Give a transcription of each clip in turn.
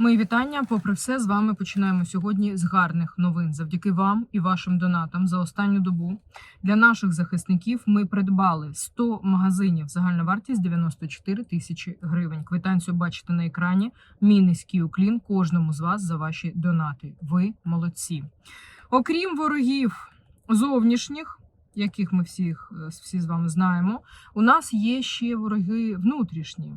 Мої вітання. Попри все, з вами починаємо сьогодні з гарних новин. Завдяки вам і вашим донатам за останню добу для наших захисників ми придбали 100 магазинів. Загальна вартість 94 тисячі гривень. Квитанцію бачите на екрані. Мій низький уклін кожному з вас за ваші донати. Ви молодці. Окрім ворогів зовнішніх. Яких ми всіх е, всі з вами знаємо, у нас є ще вороги внутрішні,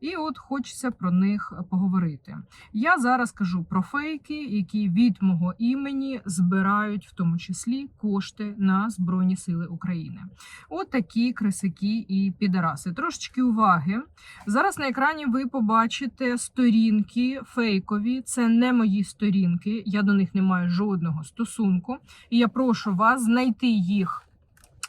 і от хочеться про них поговорити. Я зараз кажу про фейки, які від мого імені збирають в тому числі кошти на Збройні Сили України. От такі крисики і підараси. Трошечки уваги. Зараз на екрані ви побачите сторінки фейкові. Це не мої сторінки. Я до них не маю жодного стосунку. І я прошу вас знайти їх.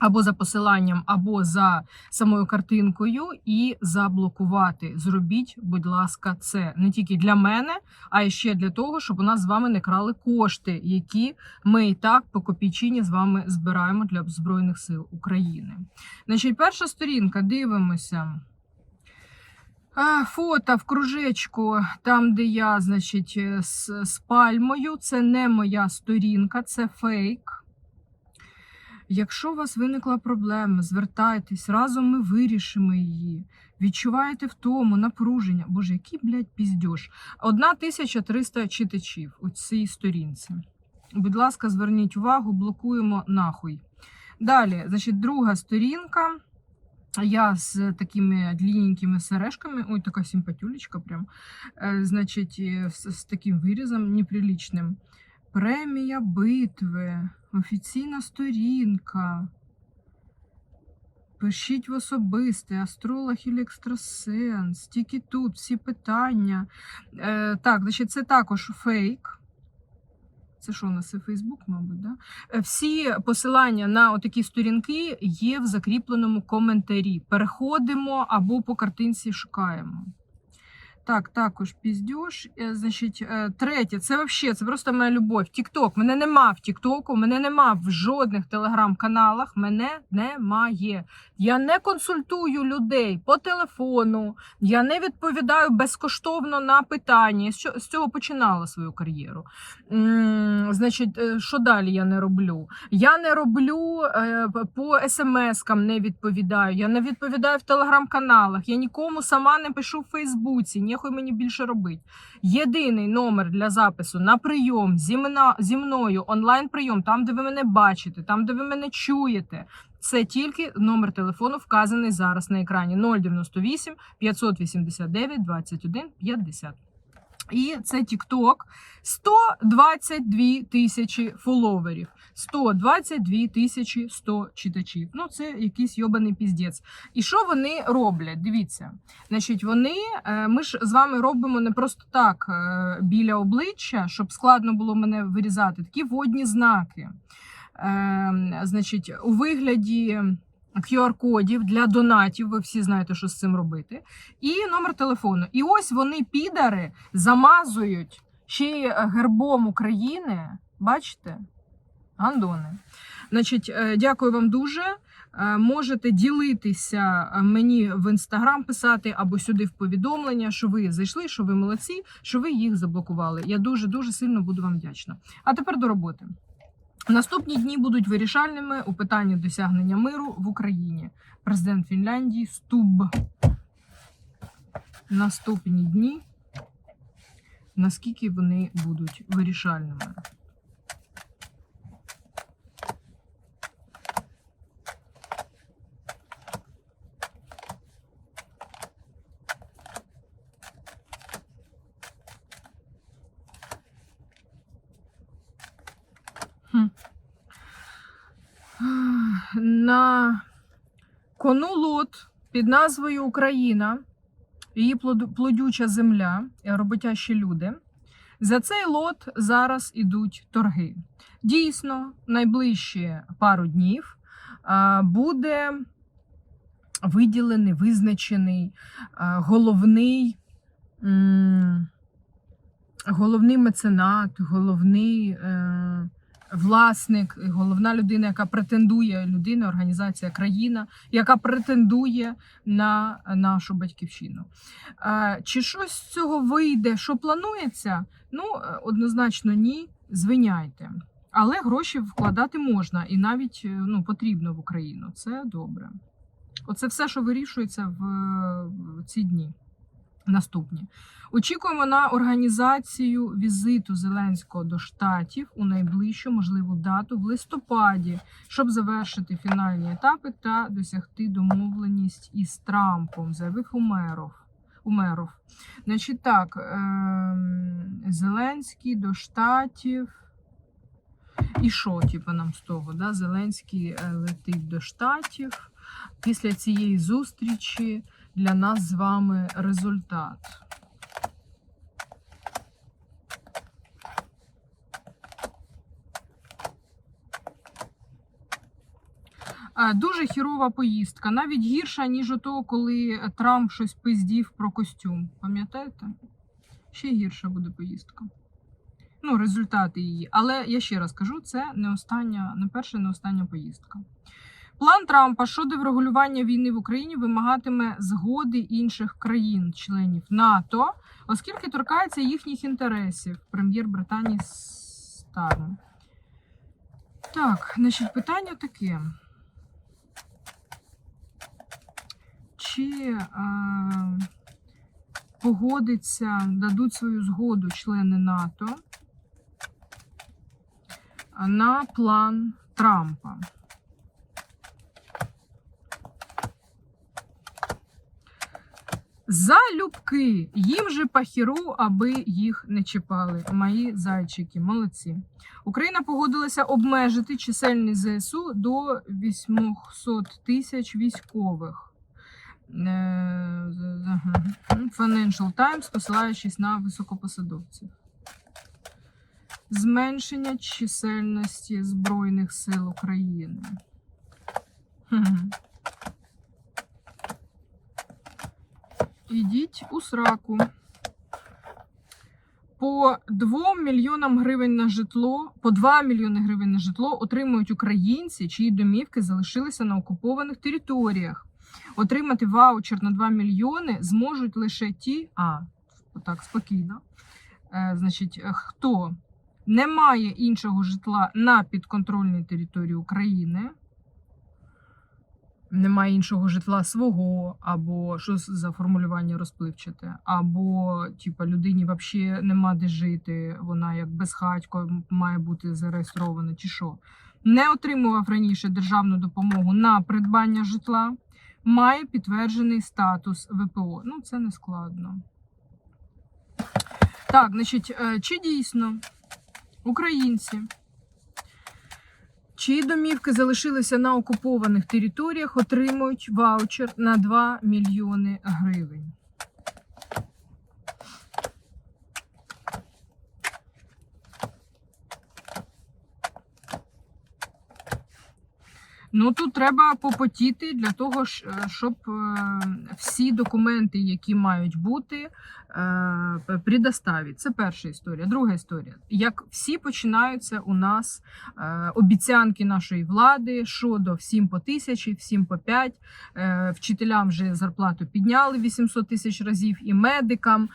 Або за посиланням, або за самою картинкою, і заблокувати. Зробіть, будь ласка, це не тільки для мене, а й ще для того, щоб у нас з вами не крали кошти, які ми і так по копійчині з вами збираємо для Збройних сил України. Значить, перша сторінка, дивимося. Фото в кружечку, там, де я, значить, з, з пальмою. Це не моя сторінка, це фейк. Якщо у вас виникла проблема, звертайтесь, разом ми вирішимо її. Відчуваєте втому, напруження. Боже, який, блядь, піздьош. 1300 читачів у цій сторінці. Будь ласка, зверніть увагу, блокуємо нахуй. Далі, значить, друга сторінка. Я з такими длинненькими сережками, ой, така симпатюлечка прям, е, значить, е, з, таким вирізом неприличним. Премія битви, офіційна сторінка. Пишіть в особисте, астролог і екстрасенс, тільки тут всі питання. Е, так, значить, це також фейк. Це що у нас це Фейсбук, мабуть, да? Е, Всі посилання на отакі сторінки є в закріпленому коментарі. Переходимо або по картинці шукаємо. Так, також піздюш. Е, Значить, е, третє, це вообще, це просто моя любов. Тікток. Мене нема в Тіктоку, мене нема в жодних телеграм-каналах. Мене немає. Я не консультую людей по телефону, я не відповідаю безкоштовно на питання. З цього- починала свою кар'єру. Значить, е, що далі я не роблю? Я не роблю по смс-кам, не відповідаю. Я не відповідаю в телеграм-каналах. Я нікому сама не пишу в Фейсбуці. Ніхуй мені більше робить. Єдиний номер для запису на прийом зі, мна- зі мною, онлайн-прийом, там, де ви мене бачите, там, де ви мене чуєте. Це тільки номер телефону, вказаний зараз на екрані 098 589 21 50. І це TikTok. 122 тисячі фоловерів, 122 тисячі 100 читачів. Ну, це якийсь йобаний піздець. І що вони роблять? Дивіться, значить, вони е, ми ж з вами робимо не просто так е, біля обличчя, щоб складно було мене вирізати. Такі водні знаки. Е, Значить, у вигляді. QR-кодів для донатів, ви всі знаєте, що з цим робити. І номер телефону. І ось вони, підари, замазують ще й гербом України. Бачите? Гандони. Значить, е, дякую вам дуже. Е, Можете ділитися е, мені в інстаграм, писати або сюди в повідомлення, що ви зайшли, що ви молодці, що ви їх заблокували. Я дуже дуже сильно буду вам вдячна. А тепер до роботи. Наступні дні будуть вирішальними у питанні досягнення миру в Україні. Президент Фінляндії Стуб. Наступні дні. Наскільки вони будуть вирішальними? На кону лот під назвою Україна, її плодюча земля, і роботящі люди. За цей лот зараз ідуть торги. Дійсно, найближчі пару днів буде виділений, визначений головний, головний меценат, головний. е, власник, головна людина, яка претендує, людина, організація, країна, яка претендує на нашу батьківщину. Е, Чи щось з цього вийде, що планується? Ну, е, однозначно, ні. Звиняйте. Але гроші вкладати можна і навіть е, ну, потрібно в Україну. Це добре. Оце все, що вирішується в, в ці дні. Наступні. Очікуємо на організацію візиту Зеленського до штатів у найближчу можливу дату в листопаді, щоб завершити фінальні етапи та досягти домовленість із Трампом, заявив Умеров. Умеров. Значить так, ем, Зеленський до штатів. І що, типу, нам з того? Да? Зеленський е, летить до штатів. Після цієї зустрічі для нас з вами результат. Е, Дуже хірова поїздка, навіть гірша, ніж ото, коли Трамп щось пиздів про костюм. Пам'ятаєте? Ще гірша буде поїздка. Ну, результати її. Але я ще раз кажу, це не остання, не перша, не остання поїздка. План Трампа щодо врегулювання війни в Україні вимагатиме згоди інших країн-членів НАТО, оскільки торкається їхніх інтересів. Прем'єр Британії Старн. Так, значить, питання таке. Чи е, погодиться, дадуть свою згоду члени НАТО на план Трампа? Залюбки, їм же пахіру, аби їх не чіпали. Мої зайчики, молодці. Україна погодилася обмежити чисельність ЗСУ до 800 тисяч військових. Е. Financial Times, посилаючись на високопосадовців. Зменшення чисельності Збройних сил України. Ідіть у сраку. По 2 мільйонам гривень на житло, по 2 мільйони гривень на житло отримують українці, чиї домівки залишилися на окупованих територіях. Отримати ваучер на 2 мільйони зможуть лише ті, а так спокійно. Е, значить, хто не має іншого житла на підконтрольній території України немає іншого житла свого, або що за формулювання розпливчате, або типа людині взагалі нема де жити, вона як безхатько має бути зареєстрована, чи що. Не отримував раніше державну допомогу на придбання житла, має підтверджений статус ВПО. Ну, це не складно. Так, значить, е, чи дійсно українці чиї домівки залишилися на окупованих територіях, отримують ваучер на 2 мільйони гривень. Ну тут треба попотіти для того, е, щоб е, всі документи, які мають бути, е, предоставити. Це перша історія. Друга історія. Як всі починаються у нас обіцянки нашої влади щодо всім по тисячі, всім по п'ять. Вчителям вже зарплату підняли 800 тисяч разів, і медикам,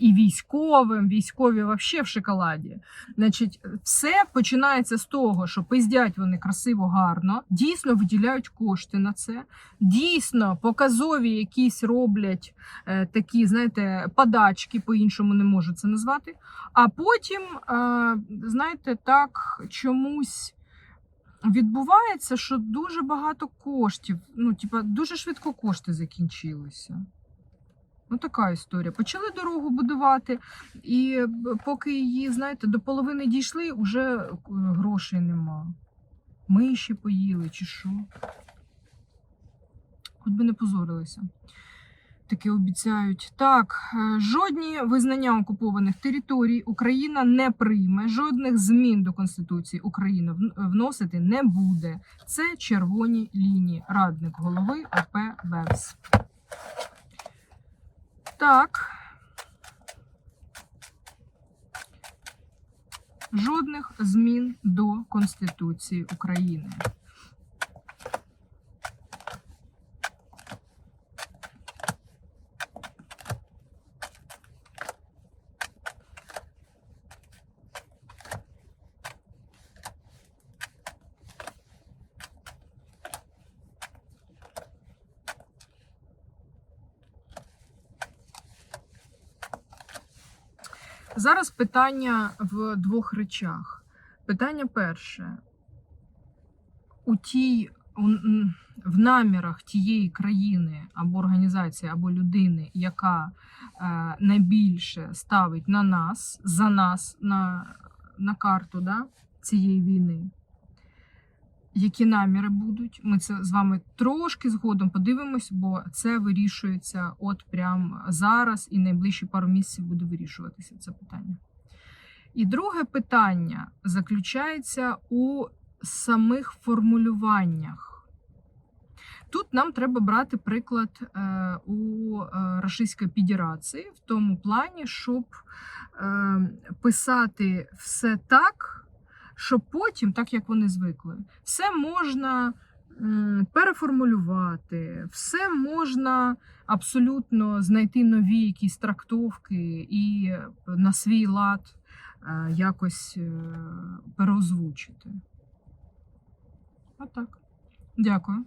і військовим. Військові взагалі в шоколаді. Значить, все починається з того, що пиздять вони красиво, гарно, дійсно виділяють кошти на це, дійсно показові якісь роблять е, такі, знаєте, подачки, по-іншому не можу це назвати. А потім, е, знаєте, так чомусь. Відбувається, що дуже багато коштів, ну, типа, дуже швидко кошти закінчилися. Ну, така історія. Почали дорогу будувати, і поки її, знаєте, до половини дійшли, вже е, грошей нема. Миші поїли чи що. Хоч би не позорилися. Таке обіцяють. Так, е, жодні визнання окупованих територій Україна не прийме, жодних змін до Конституції України вн- вносити не буде. Це червоні лінії. Радник голови ОП БЕВС. Так. Жодних змін до Конституції України. Зараз питання в двох речах. Питання перше. У тій, в намірах тієї країни або організації, або людини, яка е, найбільше ставить на нас, за нас на, на карту да, цієї війни. Які наміри будуть? Ми це з вами трошки згодом подивимось, бо це вирішується от прямо зараз і найближчі пару місяців буде вирішуватися це питання. І друге питання заключається у самих формулюваннях. Тут нам треба брати приклад е, у е, Російської Федерації в тому плані, щоб е, писати все так, щоб потім, так як вони звикли, все можна переформулювати, все можна абсолютно знайти нові якісь трактовки і на свій лад е, якось е, переозвучити. Отак. Дякую.